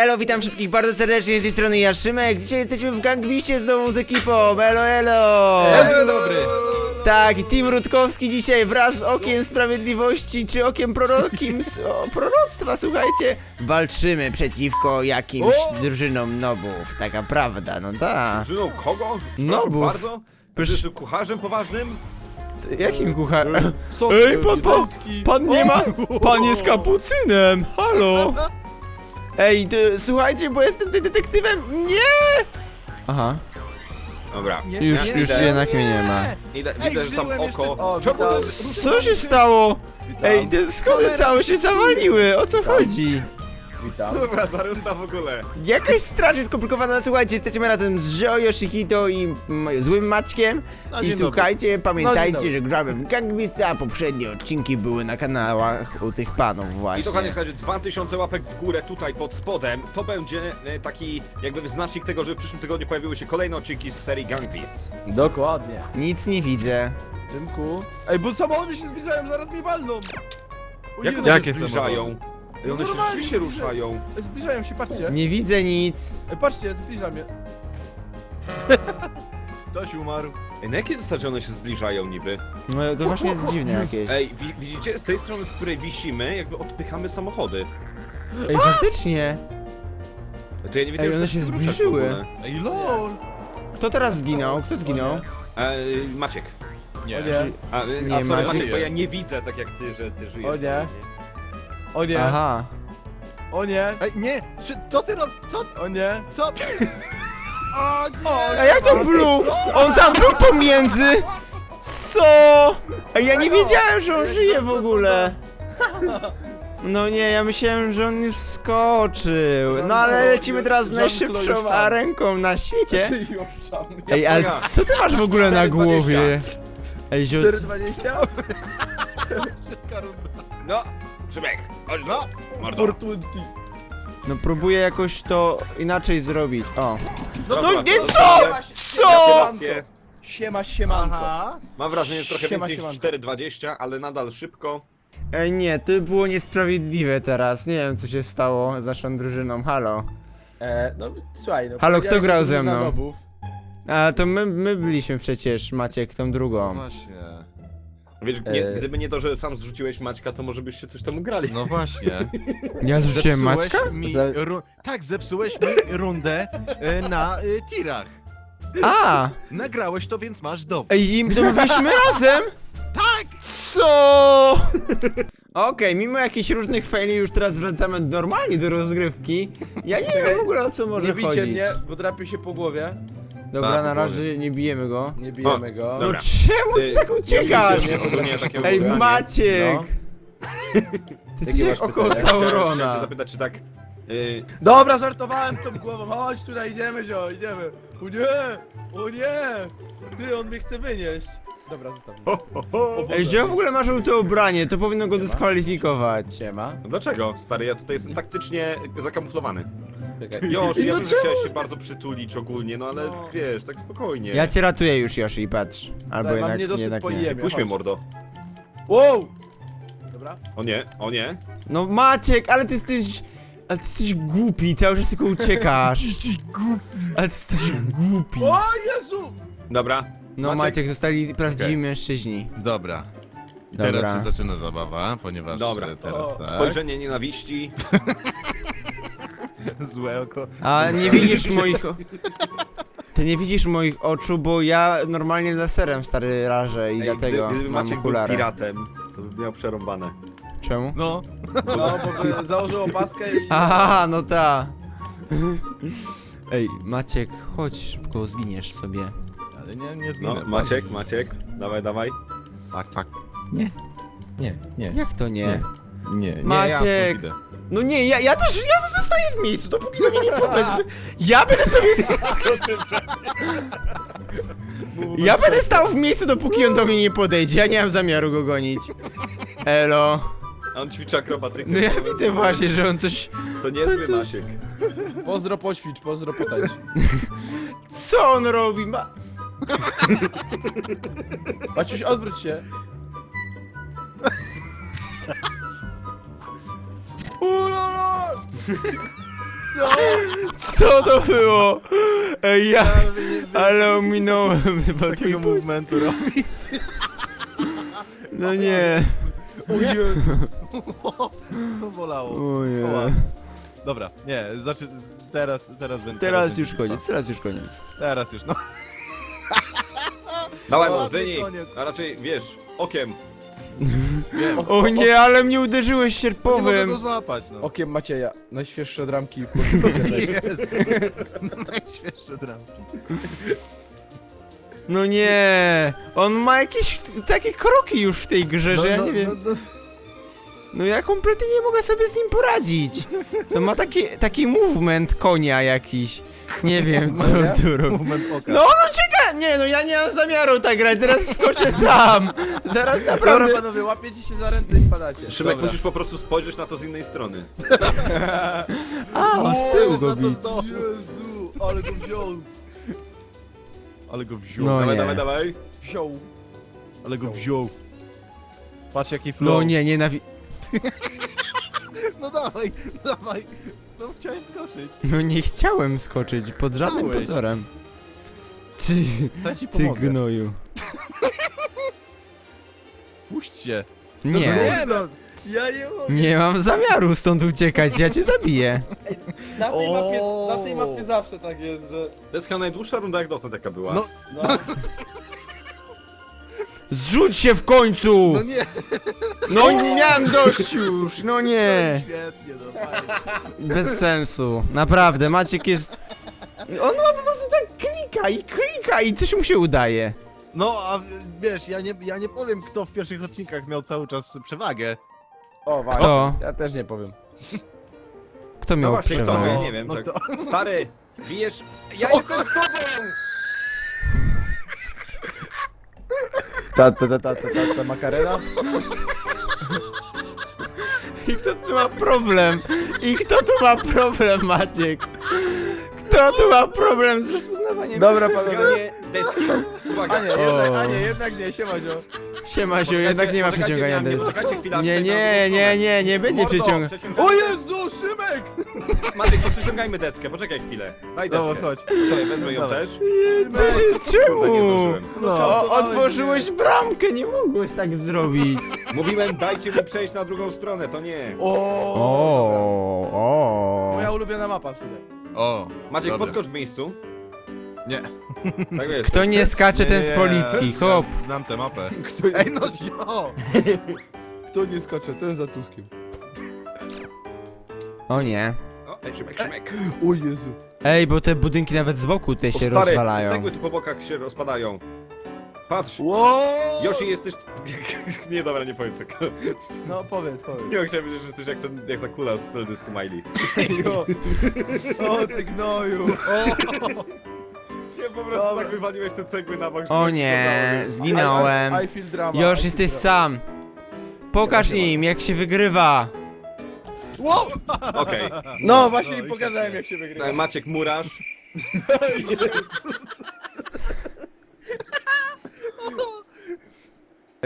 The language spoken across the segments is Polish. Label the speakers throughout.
Speaker 1: Elo, witam wszystkich bardzo serdecznie z tej strony Jaszymek. Dzisiaj jesteśmy w Gangbiście znowu z ekipą. Elo, elo!
Speaker 2: Dzień dobry.
Speaker 1: Tak, i Team Rutkowski dzisiaj wraz z Okiem Sprawiedliwości, czy Okiem Prorokim, s- o, Proroctwa, słuchajcie, walczymy przeciwko jakimś
Speaker 2: O!
Speaker 1: drużynom nobów. Taka prawda, no da.
Speaker 2: Drużyną kogo?
Speaker 1: Nobów.
Speaker 2: Bardzo.
Speaker 1: Pysz...
Speaker 2: kucharzem poważnym?
Speaker 1: Jakim kuchar...
Speaker 2: Sok
Speaker 1: Ej, pan, pan, pan nie ma... Pan jest kapucynem, halo! Ej, ty, słuchajcie, bo jestem tutaj detektywem, nie! Aha,
Speaker 2: Dobra.
Speaker 3: Nie,
Speaker 1: już,
Speaker 2: Ja
Speaker 1: już
Speaker 2: idę.
Speaker 1: jednak mnie nie ma.
Speaker 2: Idę,
Speaker 3: Ej,
Speaker 2: widzę, że tam
Speaker 3: żyłem jeszcze-
Speaker 2: oko.
Speaker 3: o,
Speaker 2: Czemu
Speaker 3: witam.
Speaker 2: to
Speaker 1: Co się stało? Ej, te schody całe się zawaliły, o co chodzi?
Speaker 3: Witam.
Speaker 2: Dobra, zarunda w ogóle.
Speaker 1: Jakaś straż jest skomplikowana, słuchajcie, jesteśmy razem z Joe, Yoshihito i mm, złym Maćkiem.
Speaker 3: No,
Speaker 1: I słuchajcie, pamiętajcie,
Speaker 3: dobry.
Speaker 1: że gramy w Gangbista, a poprzednie odcinki były na kanałach u tych panów
Speaker 2: I
Speaker 1: właśnie.
Speaker 2: dokładnie słuchajcie, 2000 łapek w górę tutaj pod spodem. To będzie e, taki jakby wyznacznik tego, że w przyszłym tygodniu pojawiły się kolejne odcinki z serii Gang Beasts.
Speaker 3: Dokładnie.
Speaker 1: Nic nie widzę.
Speaker 3: Dymku. Ej, bo samochody się zbliżają, zaraz mnie walną. O
Speaker 2: Jak
Speaker 3: Jezu.
Speaker 2: one się
Speaker 4: Jakie
Speaker 2: zbliżają? Ej, one się
Speaker 3: normalnie
Speaker 2: rzeczywiście ruszają.
Speaker 3: Ej, Zbliżają się, patrzcie.
Speaker 1: Nie widzę nic.
Speaker 3: Ej, patrzcie, zbliża mnie. Ktoś umarł.
Speaker 2: Ej, na jakiej zasadzie one się zbliżają niby?
Speaker 1: No to właśnie jest dziwne jakieś.
Speaker 2: Ej, wi widzicie? Z tej strony, z której wisimy, jakby odpychamy samochody.
Speaker 1: Ej, faktycznie.
Speaker 2: To ja nie wiedziałem,
Speaker 1: Ej, one się
Speaker 2: ruszać w
Speaker 1: zbliżyły.
Speaker 2: ogóle.
Speaker 3: Ej, lol.
Speaker 1: Kto teraz zginął? Kto zginął?
Speaker 2: E, Maciek.
Speaker 4: Nie.
Speaker 2: A, e,
Speaker 1: Nie
Speaker 2: a sorry,
Speaker 1: Maciek.
Speaker 2: Maciek, bo ja nie widzę tak jak ty, że ty żyjesz.
Speaker 3: O nie. O nie.
Speaker 1: Aha.
Speaker 3: O nie.
Speaker 4: Ej, nie! Czy- Co ty robisz? Co?
Speaker 3: O nie.
Speaker 4: Co?
Speaker 3: O nie.
Speaker 1: A jak to Blue? On tam był pomiędzy! Co? Ej, ja nie wiedziałem, że on żyje w ogóle. No nie, ja myślałem, że on już skoczył. No ale lecimy teraz z najszybszą arenką na świecie. Ej, ale co ty masz w ogóle na głowie? Ej, ziot...
Speaker 3: 420?
Speaker 2: No, Szybek, chodź
Speaker 4: No.
Speaker 2: no. Mordo.
Speaker 3: 420.
Speaker 1: No próbuję jakoś to inaczej zrobić. O.
Speaker 2: No,
Speaker 1: No nie, co? Co?
Speaker 2: Gratulacje.
Speaker 3: Siema, siemanko.
Speaker 4: Aha.
Speaker 2: Mam wrażenie, że trochę
Speaker 3: Siema,
Speaker 2: więcej niż
Speaker 3: siemanko.
Speaker 2: 4,20, ale nadal szybko.
Speaker 1: Ej, nie, to było niesprawiedliwe teraz. Nie wiem, co się stało z naszą drużyną. Halo.
Speaker 3: E, no słuchaj, no.
Speaker 1: Halo, kto grał
Speaker 3: że
Speaker 1: ze mną?
Speaker 3: na nobów.
Speaker 1: A to my, my byliśmy przecież, Maciek, tą drugą.
Speaker 4: Właśnie.
Speaker 2: Wiesz, nie,
Speaker 3: E.
Speaker 2: gdyby nie to, że sam zrzuciłeś Maćka, to może byście coś tam ugrali.
Speaker 4: No właśnie.
Speaker 1: Ja zrzuciłem
Speaker 4: Zepsułeś
Speaker 1: Maćka?
Speaker 4: Mi
Speaker 3: Za-
Speaker 4: ru... Tak, zepsułeś mi rundę e, na y, tirach.
Speaker 1: A!
Speaker 4: Nagrałeś to, więc masz dowód.
Speaker 1: Ej, im to my byliśmy razem? Tak! Co? Okej, mimo jakichś różnych faili już teraz wracamy normalnie do rozgrywki. Ja nie wiem w ogóle o co może
Speaker 3: Nie
Speaker 1: chodzić.
Speaker 3: mnie, bo drapię się po głowie.
Speaker 1: Dobra, na razie nie bijemy go.
Speaker 3: Nie bijemy
Speaker 2: O,
Speaker 3: go.
Speaker 1: No
Speaker 2: Dobra.
Speaker 1: czemu ty
Speaker 2: Ty-
Speaker 1: tak uciekasz?
Speaker 2: Takie
Speaker 1: Ej. Maciek!
Speaker 3: No.
Speaker 1: Ty
Speaker 3: Jakie masz
Speaker 1: jak oko
Speaker 3: pytanie?
Speaker 2: Chciałem, się
Speaker 1: Saurona.
Speaker 2: zapytać, czy tak... Yy,
Speaker 3: Dobra, żartowałem tą głową, chodź tutaj, idziemy zio, idziemy. O nie, o nie, ty, on mnie chce wynieść. Dobra, zostaw mnie.
Speaker 1: Ej, że w ogóle ma żółte ubranie, to powinno go dyskwalifikować.
Speaker 3: Siema.
Speaker 2: no dlaczego, stary? Ja tutaj jestem taktycznie zakamuflowany.
Speaker 3: Czekaj.
Speaker 2: Joż,
Speaker 3: No
Speaker 2: ja wiem, że chciałeś się bardzo przytulić ogólnie, no ale
Speaker 3: No.
Speaker 2: wiesz, tak spokojnie.
Speaker 1: Ja cię ratuję już, Yoshi, patrz. Albo
Speaker 3: Daj, mam
Speaker 1: jednak,
Speaker 3: niedosyt
Speaker 1: jednak
Speaker 3: po
Speaker 1: nie.
Speaker 3: jemie.
Speaker 2: Puść mnie,
Speaker 3: chodź.
Speaker 2: mordo.
Speaker 3: Wow! Dobra.
Speaker 2: O nie, o nie.
Speaker 1: No Maciek, ale ty jesteś... Ale ty jesteś głupi, cały czas tylko uciekasz.
Speaker 4: Jesteś głupi.
Speaker 1: Ale ty jesteś głupi.
Speaker 3: O Jezu!
Speaker 2: Dobra.
Speaker 1: No
Speaker 2: Maciek-
Speaker 1: Maciek, zostali prawdziwi
Speaker 4: Okej.
Speaker 1: mężczyźni.
Speaker 4: Dobra. I
Speaker 1: Dobra.
Speaker 4: teraz się zaczyna zabawa, ponieważ
Speaker 2: Dobra.
Speaker 4: e, teraz tak.
Speaker 2: Spojrzenie nienawiści.
Speaker 4: Złe oko.
Speaker 1: A nie widzisz moich... o- Ty nie widzisz moich oczu, bo ja normalnie laserem stary rażę i
Speaker 2: Ej,
Speaker 1: dlatego
Speaker 2: gdy, gdyby
Speaker 1: mam
Speaker 2: Maciek był
Speaker 1: okulary.
Speaker 2: piratem, to by miał przerąbane.
Speaker 1: Czemu?
Speaker 4: No.
Speaker 3: No, bo by założył opaskę i...
Speaker 1: Aha, no ta. Ej, Maciek, chodź szybko, zginiesz sobie.
Speaker 4: Ale nie, nie
Speaker 2: No,
Speaker 4: zginę.
Speaker 2: Maciek, Maciek, dawaj, dawaj.
Speaker 4: Tak, tak.
Speaker 3: Nie, nie.
Speaker 1: Jak to nie?
Speaker 4: Nie. Nie, nie,
Speaker 1: Maciek!
Speaker 4: ja.
Speaker 1: No nie, ja, ja też, ja zostaję w miejscu, dopóki do mnie nie powiedz. Ja będę sobie... s- Ja będę stał w miejscu, dopóki on do mnie nie podejdzie, ja nie mam zamiaru go gonić. Elo.
Speaker 2: A On ćwiczy akrobatykę.
Speaker 1: No ja widzę właśnie, że on coś...
Speaker 2: To niezły Maciek.
Speaker 3: Pozdro poćwicz, pozdro potańcz.
Speaker 1: Co on robi? Ma...
Speaker 3: Maciuś, odwróć się. Ulala! Co?
Speaker 1: Co to było? Ej, ja... Ale ominąłem chyba
Speaker 4: takiego
Speaker 1: twój...
Speaker 4: movementu robić.
Speaker 1: No nie.
Speaker 3: O Jezu.
Speaker 4: To bolało.
Speaker 1: O
Speaker 4: Oła.
Speaker 1: nie.
Speaker 4: Dobra, nie, znaczy teraz, teraz będę.
Speaker 1: Teraz już
Speaker 4: będę-
Speaker 1: koniec, teraz już koniec.
Speaker 4: Teraz już, no. Ładny
Speaker 2: no, zdejmij.
Speaker 4: koniec.
Speaker 2: A raczej, wiesz, okiem.
Speaker 4: Wiem.
Speaker 1: O nie, ale mnie uderzyłeś
Speaker 4: Nie mogę
Speaker 1: sierpowym.
Speaker 4: go złapać, no.
Speaker 3: Okiem Macieja. Najświeższe dramki.
Speaker 4: Jest. Najświeższe dramki.
Speaker 1: No nie. On ma jakieś takie kroki już w tej grze, że ja nie wiem.
Speaker 4: No, no,
Speaker 1: No ja kompletnie nie mogę sobie z nim poradzić. To ma taki, taki movement konia jakiś. Nie wiem co
Speaker 3: Konia?
Speaker 1: on tu robi.
Speaker 4: Movement oka.
Speaker 1: No no czeka! Nie no ja nie mam zamiaru tak grać, zaraz skoczę sam. Zaraz
Speaker 3: Dobra
Speaker 1: naprawdę.
Speaker 3: panowie, łapiecie się za ręce i spadacie.
Speaker 2: Szymek,
Speaker 4: Dobra.
Speaker 2: musisz po prostu spojrzeć na to z innej strony.
Speaker 1: A, od tyłu
Speaker 4: Jezu,
Speaker 1: go bić.
Speaker 3: Jezu, ale go wziął.
Speaker 4: Ale go wziął.
Speaker 1: No
Speaker 2: dawaj,
Speaker 1: nie.
Speaker 2: dawaj, dawaj.
Speaker 3: Wziął.
Speaker 4: Ale go wziął. Patrz jaki flow.
Speaker 1: No nie, nienawi...
Speaker 4: No dawaj, dawaj. No chciałeś skoczyć.
Speaker 1: No nie chciałem skoczyć pod żadnym
Speaker 4: Chciałeś.
Speaker 1: pozorem. Ty,
Speaker 4: Ja ci
Speaker 1: ty
Speaker 4: pomogę.
Speaker 1: gnoju.
Speaker 4: Puść się.
Speaker 1: Nie,
Speaker 3: Nie no, ja nie mogę.
Speaker 1: nie mam zamiaru stąd uciekać, ja cię zabiję.
Speaker 3: Na tej, mapie, na tej mapie zawsze tak jest, że...
Speaker 2: To jest chyba najdłuższa runda jak dotąd jaka była.
Speaker 4: No.
Speaker 3: No,
Speaker 1: Zrzuć się w końcu!
Speaker 4: No nie.
Speaker 1: No nie miałem dość już, no nie.
Speaker 4: Świetnie, no fajnie.
Speaker 1: Bez sensu, naprawdę, Maciek jest... On ma po prostu tak klika i klika i coś mu się udaje.
Speaker 4: No, a wiesz, ja nie, ja nie powiem, kto w pierwszych odcinkach miał cały czas przewagę.
Speaker 3: o właśnie.
Speaker 1: Kto?
Speaker 3: Ja też nie powiem.
Speaker 1: Kto
Speaker 2: No
Speaker 1: miał
Speaker 2: właśnie, kto?
Speaker 1: przewagę?
Speaker 2: Nie wiem,
Speaker 4: No
Speaker 2: tak.
Speaker 4: to-
Speaker 2: Stary, bijesz... Ja jestem z tobą!
Speaker 3: Ta, ta, ta, ta, ta, ta, ta makarena?
Speaker 1: I kto tu ma problem? I kto tu ma problem, Maciek? Kto tu ma problem z rozpoznawaniem?
Speaker 3: Dobra panowie.
Speaker 2: Deski. Uwaga.
Speaker 3: A nie, jednak, a nie, jednak nie, siema zio.
Speaker 1: Siema się, jednak nie ma przeciągania
Speaker 2: deski.
Speaker 1: deski.
Speaker 2: Poczekajcie chwilę, aż
Speaker 1: Nie, nie, nie, nie, nie będzie
Speaker 2: Mordo,
Speaker 1: przeciągania.
Speaker 2: przeciągamy-
Speaker 3: O Jezu, Szymek!
Speaker 2: Matyk, to przeciągajmy deskę, poczekaj chwilę. Daj deskę.
Speaker 4: No, chodź.
Speaker 2: Czekaj, wezmę ją
Speaker 4: Dawaj.
Speaker 2: też.
Speaker 1: Co się,
Speaker 2: Kurde, nie
Speaker 1: czemu?
Speaker 2: zdążyłem.
Speaker 3: No.
Speaker 1: O, otworzyłeś bramkę, nie mogłeś tak zrobić.
Speaker 2: Mówiłem, dajcie mi przejść na drugą stronę, to nie.
Speaker 3: O,
Speaker 1: O,
Speaker 3: Moja
Speaker 1: o.
Speaker 3: ulubiona mapa w sumie.
Speaker 4: O.
Speaker 2: Maciek,
Speaker 4: dobra.
Speaker 2: podskocz w miejscu.
Speaker 4: Nie.
Speaker 2: Tak wiesz.
Speaker 1: Kto nie skacze, ten z
Speaker 4: Nie,
Speaker 1: policji,
Speaker 4: ja
Speaker 1: hop.
Speaker 4: Znam tę mapę.
Speaker 3: Kto,
Speaker 4: Ej, no zio!
Speaker 3: kto nie skoczy, ten za Tuskiem.
Speaker 1: O nie.
Speaker 2: O, ej, Szymek, Szymek.
Speaker 3: O Jezu.
Speaker 1: Ej, bo te budynki nawet z boku te
Speaker 2: O,
Speaker 1: się
Speaker 2: stary,
Speaker 1: rozwalają.
Speaker 2: cegły tu po bokach się rozpadają. Patrz.
Speaker 3: Wow!
Speaker 2: Yoshi jesteś... nie, dobra, nie powiem tego.
Speaker 3: No powiedz, powiedz.
Speaker 2: Nie chciałem powiedzieć, że jesteś jak, ten, jak ta kula z teledysku Miley.
Speaker 3: Jo. O ty gnoju.
Speaker 2: Nie, po prostu
Speaker 3: Dobra.
Speaker 2: tak wywaliłeś te cegły na bok. że
Speaker 1: O
Speaker 2: tak
Speaker 1: nie, zginąłem.
Speaker 3: I, I, I feel drama.
Speaker 1: Już
Speaker 3: I
Speaker 1: jesteś
Speaker 3: feel
Speaker 1: sam. Pokaż im, jak się wygrywa.
Speaker 3: Wow!
Speaker 2: Okej.
Speaker 3: No właśnie
Speaker 4: No,
Speaker 3: im
Speaker 4: i
Speaker 3: pokazałem jak się wygrywa.
Speaker 2: Okay. Maciek Murarz.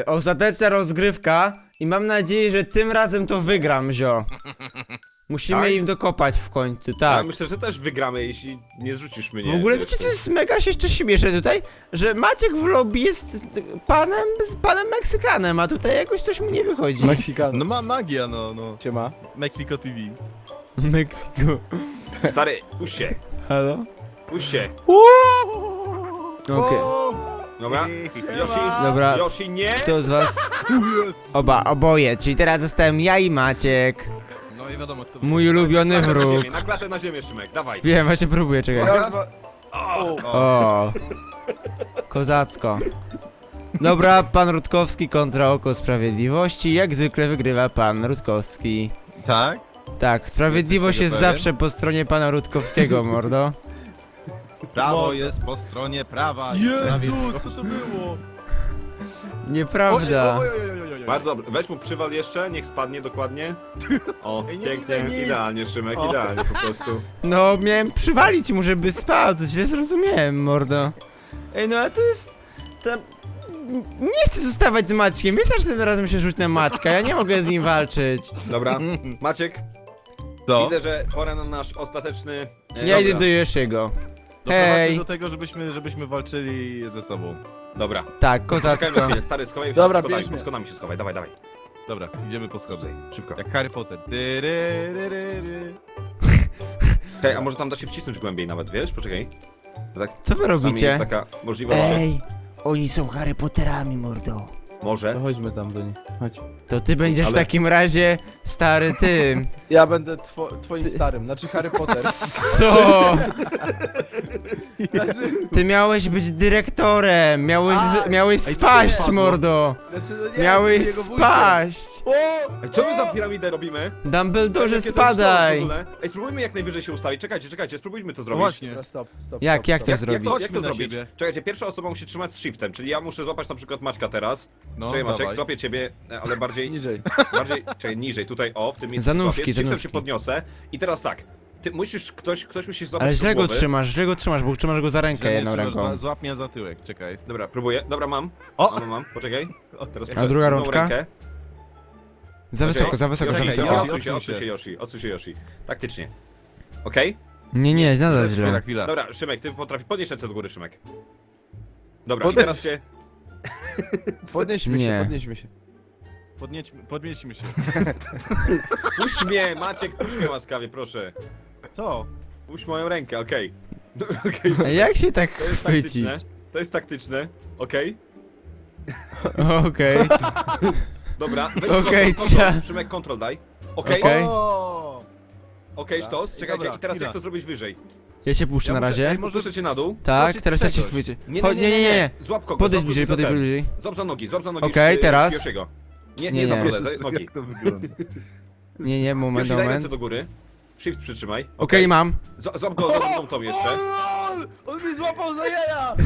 Speaker 1: Ostateczna rozgrywka i mam nadzieję, że tym razem to wygram, zio. Musimy
Speaker 2: Tak?
Speaker 1: im dokopać w końcu,
Speaker 2: Ja
Speaker 1: tak.
Speaker 2: myślę, że też wygramy, jeśli nie zrzucisz mnie.
Speaker 1: W ogóle wiecie, co jest mega się jeszcze śmieszę tutaj? Że Maciek w lobby jest panem, z panem Meksykanem, a tutaj jakoś coś mu nie wychodzi.
Speaker 3: Meksykan.
Speaker 4: No ma magia, no, no.
Speaker 3: Siema.
Speaker 4: Mexico TV.
Speaker 1: Meksyku.
Speaker 2: Stary, puść się.
Speaker 1: Halo?
Speaker 2: Puść się.
Speaker 1: Okej.
Speaker 2: Dobra? Yoshi,
Speaker 1: Dobra.
Speaker 2: Yoshi, nie!
Speaker 1: Kto z was? Oba, oboje, czyli teraz zostałem ja i Maciek.
Speaker 4: No i wiadomo kto.
Speaker 1: Mój ulubiony
Speaker 2: Na klatę na
Speaker 1: wróg.
Speaker 2: ziemię, Na klatę na ziemię, Szymek, dawaj.
Speaker 1: Wiem, właśnie próbuję, czekaj.
Speaker 3: Raz, dwa...
Speaker 2: O,
Speaker 1: kozacko. Dobra, pan Rutkowski kontra Oko Sprawiedliwości. Jak zwykle wygrywa pan Rutkowski.
Speaker 4: Tak?
Speaker 1: Tak, sprawiedliwość
Speaker 4: Jesteś
Speaker 1: jest
Speaker 4: tego
Speaker 1: zawsze po stronie pana Rutkowskiego, mordo.
Speaker 4: Prawo
Speaker 3: No.
Speaker 4: jest po stronie prawa. i
Speaker 3: Jezu, co to było?
Speaker 1: Nieprawda.
Speaker 4: Oj, oj, oj, oj, oj.
Speaker 2: Bardzo dobrze, weź mu przywal jeszcze, niech spadnie dokładnie. O,
Speaker 4: Ej, nie widzę
Speaker 2: pięknie, idealnie Szymek,
Speaker 4: O.
Speaker 2: idealnie po prostu.
Speaker 1: No, miałem przywalić mu, żeby spał, to źle zrozumiałem, mordo. Ej, no a to jest... Ta... Nie chcę zostawać z Maćkiem, wystarczy tym razem się rzuć na Maćka, ja nie mogę z nim walczyć.
Speaker 2: Dobra, Maciek,
Speaker 4: Co?
Speaker 2: Widzę, że pora na nasz ostateczny... e,
Speaker 1: Ja idę do Yoshiego. Hej!
Speaker 4: do tego, żebyśmy, żebyśmy walczyli ze sobą.
Speaker 2: Dobra.
Speaker 1: Tak,
Speaker 2: Czekajmy
Speaker 1: kozacko.
Speaker 2: chwilę, stary, schowaj się
Speaker 3: Dobra,
Speaker 2: pod schodami,
Speaker 3: bierz mnie.
Speaker 2: pod schodami się schowaj, dawaj, dawaj.
Speaker 4: Dobra, idziemy po schody.
Speaker 2: Szybko.
Speaker 4: Jak Harry Potter. Tyryryryry.
Speaker 2: Czekaj, a może tam da się wcisnąć głębiej nawet, wiesz? Poczekaj. To tak
Speaker 1: Co wy
Speaker 2: czasami
Speaker 1: robicie?
Speaker 2: jest taka możliwość, że
Speaker 1: Ej, oni są Harry Potterami, mordo.
Speaker 2: Może...
Speaker 3: To chodźmy tam do nich. Chodź.
Speaker 1: To ty będziesz
Speaker 2: Ale-
Speaker 1: w takim razie stary tym.
Speaker 3: Ja będę two, twoim starym, znaczy Harry Potter.
Speaker 1: Co? Ty miałeś być dyrektorem, miałeś, z,
Speaker 3: A,
Speaker 1: miałeś
Speaker 4: ej, co
Speaker 1: spaść, mordo.
Speaker 3: Znaczy, no nie,
Speaker 1: Miałeś
Speaker 3: jego wujkiem.
Speaker 1: spaść.
Speaker 3: O!
Speaker 2: Ej, co my za piramidę robimy?
Speaker 1: Dumbledore,
Speaker 2: Jakie to jest
Speaker 1: spadaj.
Speaker 2: sztos w ogóle? Ej, spróbujmy jak najwyżej się ustawić. Czekajcie, czekajcie, spróbujmy to
Speaker 4: No
Speaker 2: zrobić.
Speaker 4: właśnie.
Speaker 3: Dobra, stop, stop.
Speaker 1: Jak-
Speaker 3: stop,
Speaker 1: jak
Speaker 3: stop.
Speaker 1: to
Speaker 2: Jak, jak
Speaker 1: zrobić?
Speaker 2: to, jak to
Speaker 4: na
Speaker 2: zrobić?
Speaker 4: siebie.
Speaker 2: Czekajcie, pierwsza osoba musi trzymać z shiftem, czyli ja muszę złapać na przykład Maćka teraz.
Speaker 4: No,
Speaker 2: Czekaj Maciek,
Speaker 4: dawaj.
Speaker 2: złapię ciebie, e, ale bardziej,
Speaker 3: Niżej.
Speaker 2: bardziej, czekaj, niżej, tutaj, o, w tym miejscu
Speaker 1: Za nóżki,
Speaker 2: złapię, z
Speaker 1: za
Speaker 2: shiftem
Speaker 1: nóżki.
Speaker 2: się podniosę i teraz tak, ty musisz, ktoś, ktoś musi złapać
Speaker 1: Ale źle go
Speaker 2: głowy.
Speaker 1: trzymasz, źle go trzymasz, bo trzymasz go za rękę jedną ręką.
Speaker 4: zła- Złap mnie za tyłek, czekaj.
Speaker 2: Dobra, próbuję, dobra mam,
Speaker 4: O!
Speaker 2: mam, mam, poczekaj. Teraz
Speaker 1: A druga
Speaker 2: drugą
Speaker 1: rączka?
Speaker 2: rękę.
Speaker 1: Za wysoko, za wysoko, za
Speaker 2: Czekaj,
Speaker 1: wysoko.
Speaker 4: Yoshi,
Speaker 2: Odsuń się,
Speaker 4: odsuń
Speaker 2: się
Speaker 4: się.
Speaker 2: Yoshi, odsuń się Yoshi. Taktycznie. Okej?
Speaker 1: Nie, nie, nadal
Speaker 4: Chwila,
Speaker 1: źle.
Speaker 4: chwila.
Speaker 2: Dobra, Szymek, ty potrafisz, podnieść ręce do góry, Szymek. Dobra, i
Speaker 3: Podnieś.
Speaker 2: teraz się,
Speaker 3: Podnieśmy
Speaker 1: Nie.
Speaker 3: się, podnieśmy się.
Speaker 4: Podnieśmy, podnieśmy się.
Speaker 2: puść mnie, Maciek, puść mnie łaskawie, proszę.
Speaker 4: Co?
Speaker 2: Puść moją rękę, okej. No, okej.
Speaker 1: A jak się tak
Speaker 2: To jest
Speaker 1: chwycić?
Speaker 2: taktyczne, to jest taktyczne, okej.
Speaker 1: Okej.
Speaker 2: Dobra, weź
Speaker 1: Okej,
Speaker 2: kontrol, kontrol. Szymek, kontrol daj. Okej,
Speaker 1: Okej.
Speaker 4: O!
Speaker 2: okej, sztos, czekajcie,
Speaker 4: Dobra,
Speaker 2: i teraz jak to zrobić wyżej?
Speaker 1: Ja się puszczę
Speaker 4: Ja
Speaker 1: na razie.
Speaker 4: ej, może-
Speaker 2: Muszę cię na dół.
Speaker 1: Tak,
Speaker 4: skoczyć
Speaker 1: teraz
Speaker 4: z
Speaker 1: ja się
Speaker 4: czegoś.
Speaker 1: chwycę.
Speaker 2: Nie,
Speaker 1: Chodź, nie, nie, nie.
Speaker 2: Złap kogo,
Speaker 1: Podejdź
Speaker 2: złap
Speaker 1: bliżej,
Speaker 2: za
Speaker 1: podejdź
Speaker 2: ten.
Speaker 1: bliżej.
Speaker 2: Złap za nogi, złap za nogi.
Speaker 1: Okej, teraz.
Speaker 2: Pierwszego. Nie,
Speaker 1: Nie,
Speaker 2: nie, za
Speaker 1: nie.
Speaker 2: brodę, za
Speaker 4: Jezu,
Speaker 2: nogi.
Speaker 4: Jak to wygląda?
Speaker 1: Nie, nie, moment,
Speaker 2: Yoshi, daj ręce
Speaker 1: moment.
Speaker 2: do góry. Shift przytrzymaj.
Speaker 1: Okej, mam.
Speaker 2: Z- Złap go za drugą tą jeszcze.
Speaker 3: On, on mnie złapał za jaja!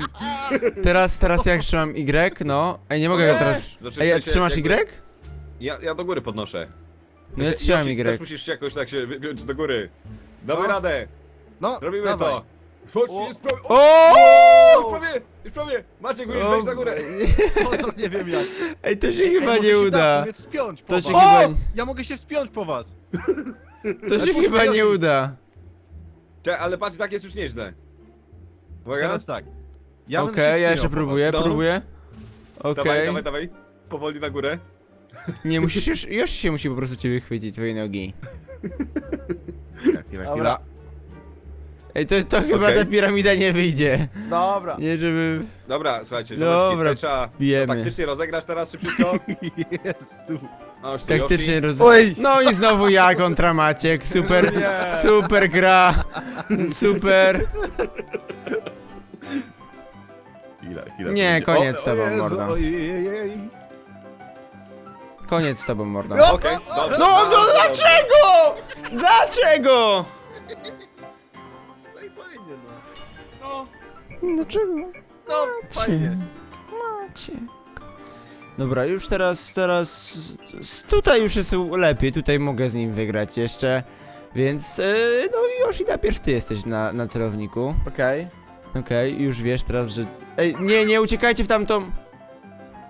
Speaker 1: Teraz, teraz jak trzymam Y, no. Ej, nie mogę go teraz...
Speaker 2: Znaczy,
Speaker 1: Ej, a trzymasz
Speaker 2: jakby-
Speaker 1: Y?
Speaker 2: Ja, ja do góry podnoszę.
Speaker 1: No ja
Speaker 2: Znaczy,
Speaker 1: trzymam
Speaker 2: Yoshi,
Speaker 1: Y.
Speaker 2: Też musisz jakoś tak się wygiąć do góry. Damy
Speaker 4: No.
Speaker 2: radę.
Speaker 4: No,
Speaker 2: Robimy
Speaker 4: dawaj.
Speaker 2: to. Chodź,
Speaker 4: O.
Speaker 2: jest prawie.
Speaker 1: O!
Speaker 2: Już prawie, już prawie. Maciek, musisz
Speaker 1: O,
Speaker 2: wejść na górę.
Speaker 4: O, to nie wiem jak.
Speaker 1: Ej, to się
Speaker 4: Ej,
Speaker 1: chyba nie
Speaker 4: się Da
Speaker 1: uda.
Speaker 4: sobie wspiąć po
Speaker 1: To się
Speaker 4: was.
Speaker 1: chyba...
Speaker 4: O! Ja mogę się wspiąć po was.
Speaker 1: To się chyba nie uda.
Speaker 2: Cze- Ale patrz, tak jest już nieźle. Uwaga.
Speaker 4: Teraz tak. Ja
Speaker 1: Okej,
Speaker 4: się
Speaker 1: ja jeszcze
Speaker 4: po
Speaker 1: próbuję,
Speaker 2: No.
Speaker 1: próbuję.
Speaker 2: Dawaj,
Speaker 1: Okej.
Speaker 2: dawaj, dawaj. Powoli na górę.
Speaker 1: Nie, musisz już... Już się musi po prostu ciebie chwycić, twoje nogi.
Speaker 4: was. Chwila, chwila,
Speaker 3: Dobra.
Speaker 1: Ej, to, to chyba
Speaker 2: Okej.
Speaker 1: ta piramida nie wyjdzie.
Speaker 3: Dobra.
Speaker 1: Nie, żeby...
Speaker 2: Dobra, słuchajcie,
Speaker 1: Dobra,
Speaker 2: zobaczcie, tutaj trzeba
Speaker 1: bijemy.
Speaker 2: to taktycznie rozegrać teraz szybciutko.
Speaker 4: Jezu.
Speaker 2: No, już
Speaker 1: Taktycznie
Speaker 2: Yoshi.
Speaker 1: roz...
Speaker 3: Oj!
Speaker 1: No i znowu ja kontra Maciek, super,
Speaker 3: Nie.
Speaker 1: super gra, super.
Speaker 4: Chwila, chwila.
Speaker 1: Nie,
Speaker 4: będzie-
Speaker 1: koniec z tobą,
Speaker 4: ojej.
Speaker 1: Koniec z tobą, mordo.
Speaker 2: Okej, dobrze.
Speaker 1: No, no dlaczego? Dlaczego? Dlaczego?
Speaker 3: No, fajnie.
Speaker 1: Macie. Dobra, już teraz, teraz, s- tutaj już jest lepiej, tutaj mogę z nim wygrać jeszcze, więc, yy, no już i najpierw ty jesteś na, na celowniku.
Speaker 3: Okej.
Speaker 1: Okej, już wiesz teraz, że... Ej, nie, nie uciekajcie w tamtą...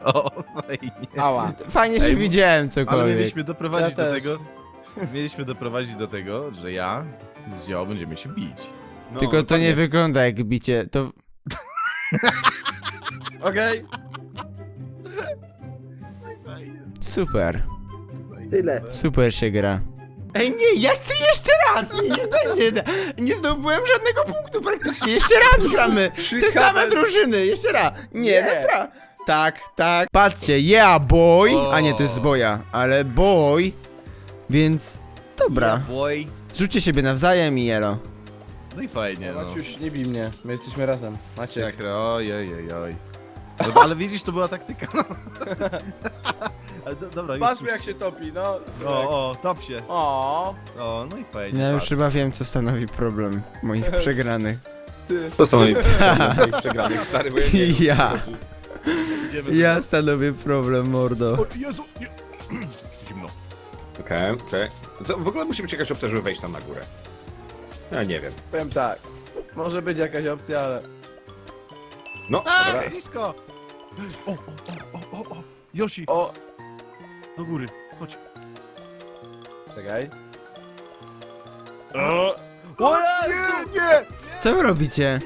Speaker 4: O, fajnie.
Speaker 3: Ała.
Speaker 1: Fajnie, że
Speaker 4: Ej,
Speaker 1: widziałem
Speaker 4: Ale
Speaker 1: cokolwiek.
Speaker 4: mieliśmy doprowadzić
Speaker 3: Ja
Speaker 4: do
Speaker 3: też.
Speaker 4: tego. Mieliśmy doprowadzić do tego, że ja z Zio będziemy się bić.
Speaker 2: No,
Speaker 1: Tylko to nie wygląda jak bicie, to...
Speaker 3: Okej.
Speaker 1: Super.
Speaker 3: Tyle.
Speaker 1: Super się gra. Ej, nie, ja chcę jeszcze raz! Nie, nie będzie. Nie zdobyłem żadnego punktu praktycznie. Jeszcze raz gramy. Te same drużyny. Jeszcze raz. Nie,
Speaker 3: Nie.
Speaker 1: dobra. Tak, tak. Patrzcie, yeah, boy. A nie, to jest boja, ale boy. Więc, dobra.
Speaker 4: Boy.
Speaker 1: Zrzućcie siebie nawzajem i jelo.
Speaker 4: No i fajnie, no.
Speaker 3: Maciuś, nie bij mnie. My jesteśmy razem. Maciek.
Speaker 4: Jak, oj, oj, oj, oj. No, ale widzisz, to była taktyka. No. ale do, dobra, już.
Speaker 3: Patrzmy jak się topi, no.
Speaker 4: O, o, top się.
Speaker 3: O,
Speaker 4: O, no i fajnie.
Speaker 1: Ja już chyba wiem, co stanowi problem moich przegranych.
Speaker 3: ty.
Speaker 2: To są moich przegranych, stary, bo ja nie wiem,
Speaker 1: Ja.
Speaker 4: Idziemy
Speaker 1: Ja stanowię problem, mordo.
Speaker 4: O, Jezu! Nie. Zimno.
Speaker 2: Okej, okej. To w ogóle musi być jakaś opcja, żeby wejść tam na górę. Ja nie wiem.
Speaker 3: Powiem tak. Może być jakaś opcja, ale...
Speaker 2: No,
Speaker 4: A,
Speaker 2: dobra.
Speaker 4: blisko! O, o, o, o, o, o. Yoshi,
Speaker 3: O,
Speaker 4: do góry. Chodź.
Speaker 3: czekaj.
Speaker 2: O,
Speaker 3: O
Speaker 4: Nie, nie!
Speaker 1: Co wy robicie?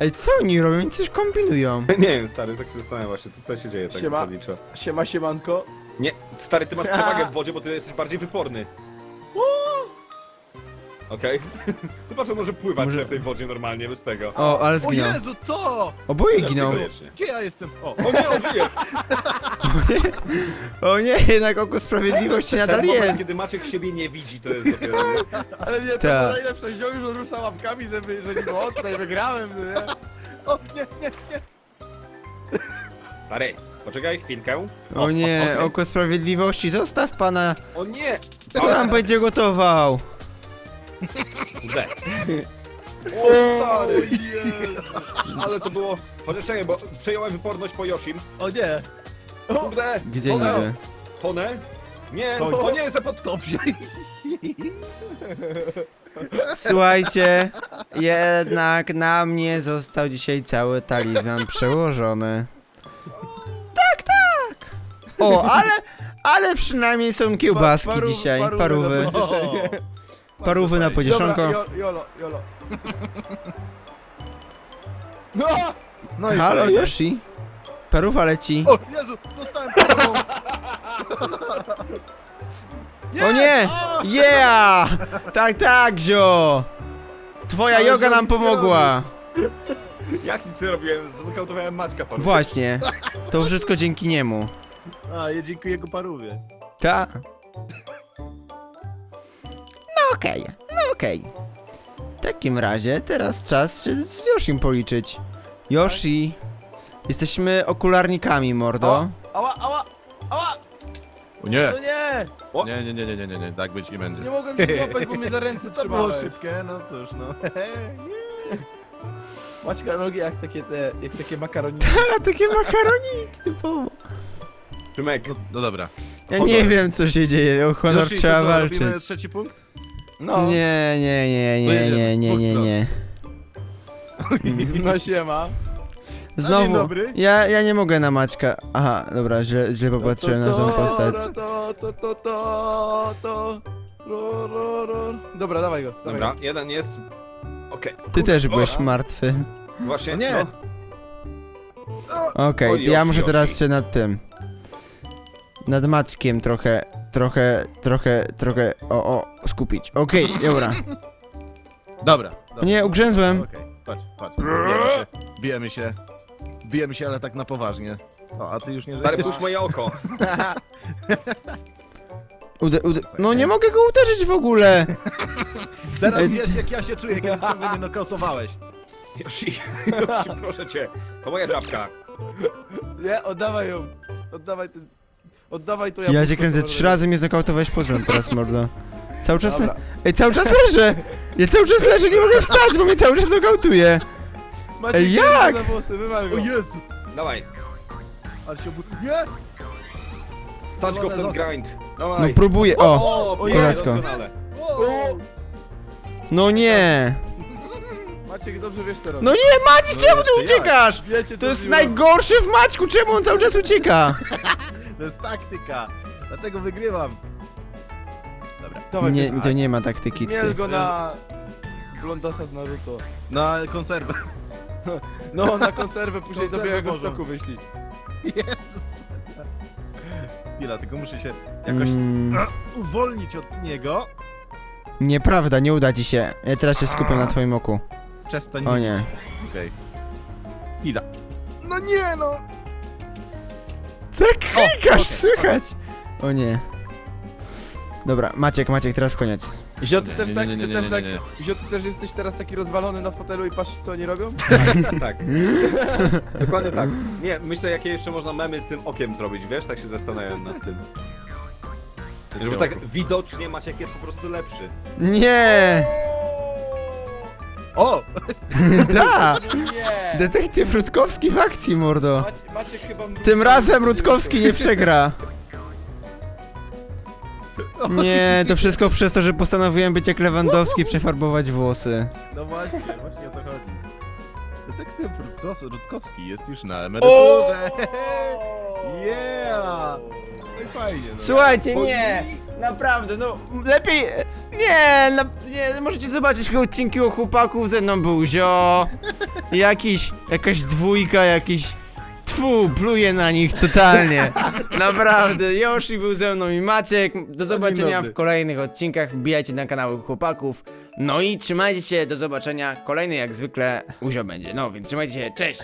Speaker 1: Ej, co oni robią? Oni coś kombinują.
Speaker 2: Nie wiem, stary, tak się zastanawiam właśnie, co tutaj się dzieje tak
Speaker 3: Siema.
Speaker 2: zasadniczo.
Speaker 3: Siema, siemanko.
Speaker 2: Nie, stary, ty masz przewagę w wodzie, bo ty jesteś bardziej wyporny. Okej. Zobacz, on może pływać
Speaker 1: Może-
Speaker 2: sobie w tej wodzie normalnie, bez tego.
Speaker 1: O, ale
Speaker 4: O
Speaker 1: zginął.
Speaker 4: Jezu, co?
Speaker 1: Oboje giną.
Speaker 2: Koniecznie.
Speaker 4: Gdzie ja jestem? O,
Speaker 2: O nie, on żyje!
Speaker 1: O nie, jednak oko sprawiedliwości nadal
Speaker 2: Ten moment,
Speaker 1: jest.
Speaker 2: kiedy Maciek siebie nie widzi, to jest dopiero...
Speaker 3: Ale nie, to
Speaker 1: Tak.
Speaker 3: było najlepsze. Wziął już rusza łapkami, żeby, że nie było wygrałem, no nie?
Speaker 4: o, nie, nie, nie!
Speaker 2: Stary, poczekaj chwilkę.
Speaker 1: O nie,
Speaker 2: okej.
Speaker 1: oko sprawiedliwości, zostaw pana.
Speaker 2: O nie!
Speaker 1: Kto nam będzie gotował?
Speaker 2: Kurde. O stary! Ale to było... Chociaż czekaj, bo przejąłem wyporność po Yoshim.
Speaker 3: O nie.
Speaker 2: Kurde!
Speaker 1: Gdzie
Speaker 2: Tonę.
Speaker 1: niby?
Speaker 2: Tonę? Nie,
Speaker 4: To-
Speaker 2: o nie, jestem pod...
Speaker 4: Dobrze.
Speaker 1: Słuchajcie, jednak na mnie został dzisiaj cały talizman przełożony. Tak, tak. O, ale, ale przynajmniej są kiełbaski
Speaker 3: Pa- paru-
Speaker 1: dzisiaj,
Speaker 3: parówy
Speaker 1: parówy. Parówy na.
Speaker 3: Dobra, jo- jolo, jolo. No!
Speaker 4: No i
Speaker 1: Halo
Speaker 4: kolejny.
Speaker 1: Yoshi. Parówa leci.
Speaker 4: O Jezu, dostałem parową.
Speaker 1: O nie! Yeah! Tak, tak, Zio! Twoja
Speaker 3: Ale
Speaker 1: joga nam pomogła.
Speaker 2: Jak nic nie robiłem, znokautowałem Maćka pan.
Speaker 1: Właśnie. To wszystko dzięki niemu.
Speaker 4: A, ja dziękuję jego parówie.
Speaker 1: Ta. Okej, no okej. W takim razie teraz czas się z Yoshim policzyć. Yoshi. Jesteśmy okularnikami, mordo.
Speaker 3: O. Ała, ała, ała!
Speaker 4: O nie!
Speaker 3: No nie!
Speaker 2: O.
Speaker 4: Nie, nie, nie, nie, nie, nie, nie, tak być nie będzie.
Speaker 3: Nie mogłem cię złapać, bo mnie za ręce
Speaker 4: To było
Speaker 3: trzymałeś.
Speaker 4: szybkie, no cóż, no.
Speaker 3: Maćka nogi jak takie te, jak takie makaroniki.
Speaker 1: A takie makaroniki typowo.
Speaker 2: Szymek,
Speaker 4: No, no dobra.
Speaker 1: Ja
Speaker 2: Honor.
Speaker 1: nie wiem co się dzieje, o honor
Speaker 4: Yoshi, to
Speaker 1: trzeba
Speaker 4: co,
Speaker 1: walczyć.
Speaker 4: robimy trzeci punkt?
Speaker 3: No,
Speaker 1: Nie, nie, nie, nie, nie, nie, nie, nie.
Speaker 3: no siema.
Speaker 1: Znowu.
Speaker 4: dobry.
Speaker 1: Ja, ja nie mogę na Maćka. Aha, dobra, źle, źle popatrzyłem na złą postać.
Speaker 3: To, to, to, to, to. Ro, ro, ro. Dobra, dawaj go. Dawaj
Speaker 2: dobra,
Speaker 3: go.
Speaker 2: jeden jest... Okej,
Speaker 1: Ty też byłeś
Speaker 3: Dobra.
Speaker 1: martwy.
Speaker 2: właśnie,
Speaker 4: O nie.
Speaker 2: no.
Speaker 1: Okej,
Speaker 2: Oj,
Speaker 1: ja
Speaker 2: Yoshi,
Speaker 1: muszę teraz
Speaker 2: Yoshi.
Speaker 1: się nad tym. Nad Maćkiem trochę, trochę, trochę, trochę. O, o, skupić. Okej, dobra.
Speaker 4: Dobra. Dobra.
Speaker 1: nie, ugrzęzłem.
Speaker 4: Okej, patrz, patrz. Bijemy się. Bijemy się. Bijemy się, ale tak na poważnie. O, a ty już nie
Speaker 2: Stary,
Speaker 4: żyjesz?
Speaker 2: puść moje oko.
Speaker 1: Ude, ude no nie mogę go uderzyć w ogóle.
Speaker 4: Teraz wiesz, jak ja się czuję, kiedy ciągle mnie nokautowałeś.
Speaker 2: Yoshi, Yoshi, proszę cię. To moja czapka.
Speaker 3: Nie, oddawaj ją. Oddawaj ten... Oddawaj to
Speaker 1: Ja się kręcę, trzy razy mnie znokautowałeś pod rząd teraz, mordo. Cały czas le...
Speaker 3: Dobra.
Speaker 1: Ej, cały czas leżę! Ja cały czas leżę, nie mogę wstać, bo mnie cały czas nokautuje. Ej, jak?
Speaker 3: za włosy, wywal go.
Speaker 4: O Jezu!
Speaker 2: Dawaj,
Speaker 4: Ale się obu... Nie!
Speaker 2: stać go w ten grind.
Speaker 1: No
Speaker 2: Dawaj.
Speaker 1: próbuję, o!
Speaker 2: o,
Speaker 1: kozacko.
Speaker 2: doskonale.
Speaker 3: O!
Speaker 1: No nie!
Speaker 3: Maciek, dobrze wiesz co robisz.
Speaker 1: No nie, Maci,
Speaker 4: No
Speaker 1: czemu ty
Speaker 4: jeszcze jak?
Speaker 1: uciekasz?
Speaker 3: Wiecie,
Speaker 1: To jest
Speaker 3: zrobiło?
Speaker 1: najgorsze w Maćku, czemu on cały czas ucieka?
Speaker 4: To jest taktyka! Dlatego wygrywam.
Speaker 3: Dawaj,
Speaker 1: Nie, to nie ma taktyki.
Speaker 3: Miel go na... Blondasa z Naruto.
Speaker 4: Na konserwę.
Speaker 3: No, na konserwę, później do
Speaker 4: Konserwę
Speaker 3: Białego
Speaker 4: Bożą.
Speaker 3: Stoku wyślij.
Speaker 4: Jezus. Chwila, tylko muszę się jakoś
Speaker 1: Mm,
Speaker 4: uwolnić od niego.
Speaker 1: nieprawda, nie uda ci się. Ja teraz się skupiam na twoim oku.
Speaker 4: Przestań.
Speaker 1: O nie.
Speaker 4: Okej. Chwila. No nie no!
Speaker 1: Co klikasz, słychać? O nie. Dobra, Maciek, Maciek, teraz koniec.
Speaker 3: Zio, ty
Speaker 4: Nie,
Speaker 3: też
Speaker 4: nie,
Speaker 3: tak,
Speaker 4: nie, nie,
Speaker 3: ty
Speaker 4: nie,
Speaker 3: też
Speaker 4: nie,
Speaker 3: tak,
Speaker 4: nie.
Speaker 3: Zio, ty też jesteś teraz taki rozwalony na fotelu i patrzysz co oni robią?
Speaker 2: Tak. Dokładnie tak. Nie, myślę jakie jeszcze można memy z tym okiem zrobić, wiesz? Tak się zastanawiam nad tym. Żeby tak widocznie Maciek jest po prostu lepszy.
Speaker 1: Nie!
Speaker 4: O!
Speaker 1: Da!
Speaker 3: Nie!
Speaker 1: Detektyw Rutkowski w akcji, mordo.
Speaker 3: Macie, Maciek chyba...
Speaker 1: Tym razem Rutkowski nie przegra. Nie, to wszystko przez to, że postanowiłem być jak Lewandowski, przefarbować włosy.
Speaker 4: No właśnie, właśnie o to chodzi. Detektyw Rutkow- Rutkowski jest już na emeryturze. Yeah! No i fajnie, no.
Speaker 1: Słuchajcie, nie! Naprawdę, no lepiej. Nie, na, nie, możecie zobaczyć odcinki o chłopaków, ze mną był Zio, jakiś, jakaś dwójka, jakiś. Tfu, pluję na nich totalnie. Naprawdę, Yoshi był ze mną i Maciek. Do zobaczenia
Speaker 3: dobry.
Speaker 1: w kolejnych odcinkach. Wbijajcie na kanały chłopaków. No i trzymajcie się, do zobaczenia. Kolejny jak zwykle Uzio będzie. No więc trzymajcie się, cześć!